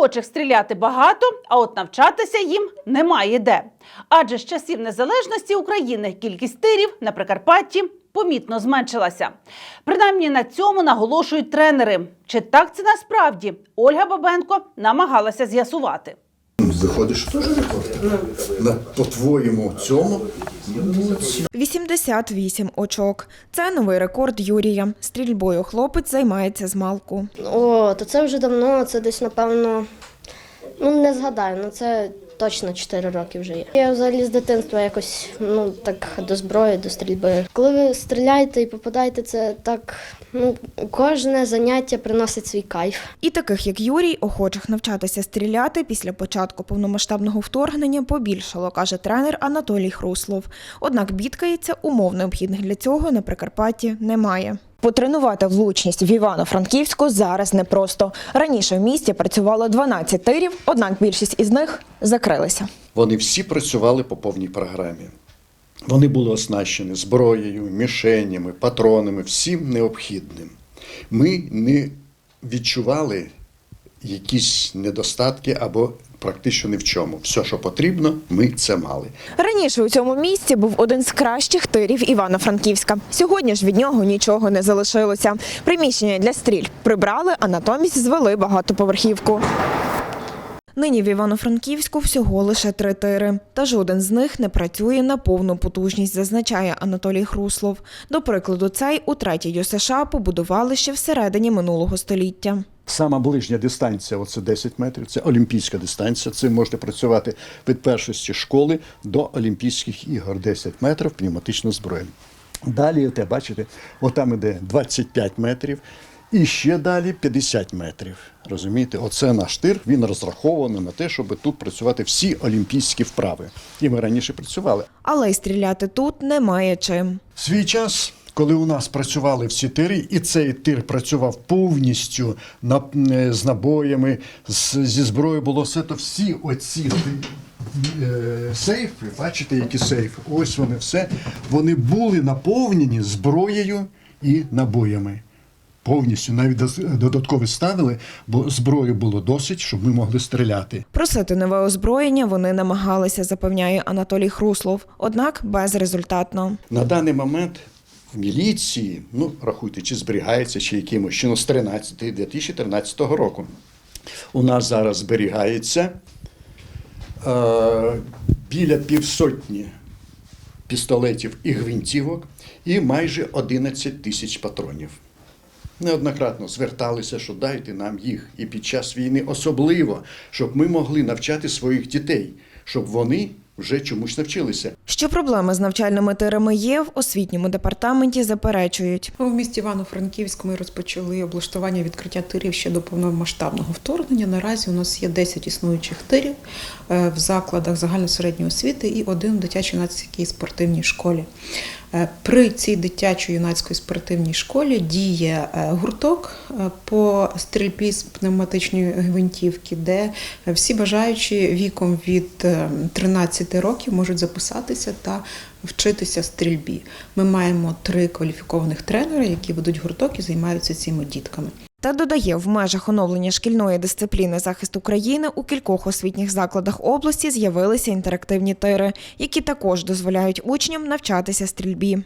Охочих стріляти багато, а от навчатися їм немає де. Адже з часів незалежності України кількість тирів на Прикарпатті помітно зменшилася. Принаймні на цьому наголошують тренери. Чи так це насправді? Ольга Бабенко намагалася з'ясувати. Виходить, що теж рекорд. На, по-твоєму, цьому 88 очок. Це новий рекорд Юрія. Стрільбою хлопець займається з малку. О, то це вже давно, це десь, напевно, ну не згадаю, ну це точно 4 роки вже є. Я взагалі з дитинства якось ну так до зброї, до стрільби. Коли ви стріляєте і попадаєте, це так, ну кожне заняття приносить свій кайф. І таких, як Юрій, охочих навчатися стріляти після початку повномасштабного вторгнення побільшало, каже тренер Анатолій Хруслов. Однак бідкається, умов необхідних для цього на Прикарпатті немає. Потренувати влучність в Івано-Франківську зараз непросто. Раніше в місті працювало 12 тирів, однак більшість із них закрилися. вони всі працювали по повній програмі. Вони були оснащені зброєю, мішенями, патронами, всім необхідним. Ми не відчували якісь недостатки або практично ні в чому. Все, що потрібно, ми це мали. Раніше у цьому місці був один з кращих тирів Івано-Франківська. Сьогодні ж від нього нічого не залишилося. Приміщення для стріль прибрали, а натомість звели багатоповерхівку. Нині в Івано-Франківську всього лише три тири, та жоден з них не працює на повну потужність, зазначає Анатолій Хруслов. До прикладу, цей у третій США побудували ще всередині минулого століття. Сама ближня дистанція, оце 10 метрів, це олімпійська дистанція. Це можна працювати від першості школи до Олімпійських ігор 10 метрів пневматична зброя. Далі, те, бачите, отам іде 25 метрів. І ще далі 50 метрів. Розумієте, оце наш тир. Він розрахований на те, щоб тут працювати всі олімпійські вправи. І ми раніше працювали. Але й стріляти тут немає чим. Свій час, коли у нас працювали всі тири, і цей тир працював повністю на, е, з набоями, з, зі зброєю було все, то всі оці е, сейфи, бачите, які сейфи, ось вони все, вони були наповнені зброєю і набоями. Повністю навіть додатково ставили, бо зброї було досить, щоб ми могли стріляти. Просити нове озброєння вони намагалися, запевняє Анатолій Хруслов, однак безрезультатно. На даний момент в міліції, ну рахуйте, чи зберігається, чи якимось чином з 13 2013 року. У нас зараз зберігається е, біля півсотні пістолетів і гвинтівок і майже 11 тисяч патронів. Неоднократно зверталися, що дайте нам їх і під час війни особливо, щоб ми могли навчати своїх дітей, щоб вони вже чомусь навчилися. Що проблеми з навчальними тирами є в освітньому департаменті? Заперечують Ми в місті Івано-Франківську. Ми розпочали облаштування відкриття тирів ще до повномасштабного вторгнення. Наразі у нас є 10 існуючих тирів е, в закладах загальносередньої освіти і один в дитячо-юнацькій спортивній школі. Е, при цій дитячо-юнацькій спортивній школі діє е, гурток по стрільбі з пневматичної гвинтівки, де всі бажаючі віком від ем, 13 10 років можуть записатися та вчитися стрільбі. Ми маємо три кваліфікованих тренера, які ведуть гурток і займаються цими дітками. Та додає, в межах оновлення шкільної дисципліни захист України у кількох освітніх закладах області з'явилися інтерактивні тири, які також дозволяють учням навчатися стрільбі.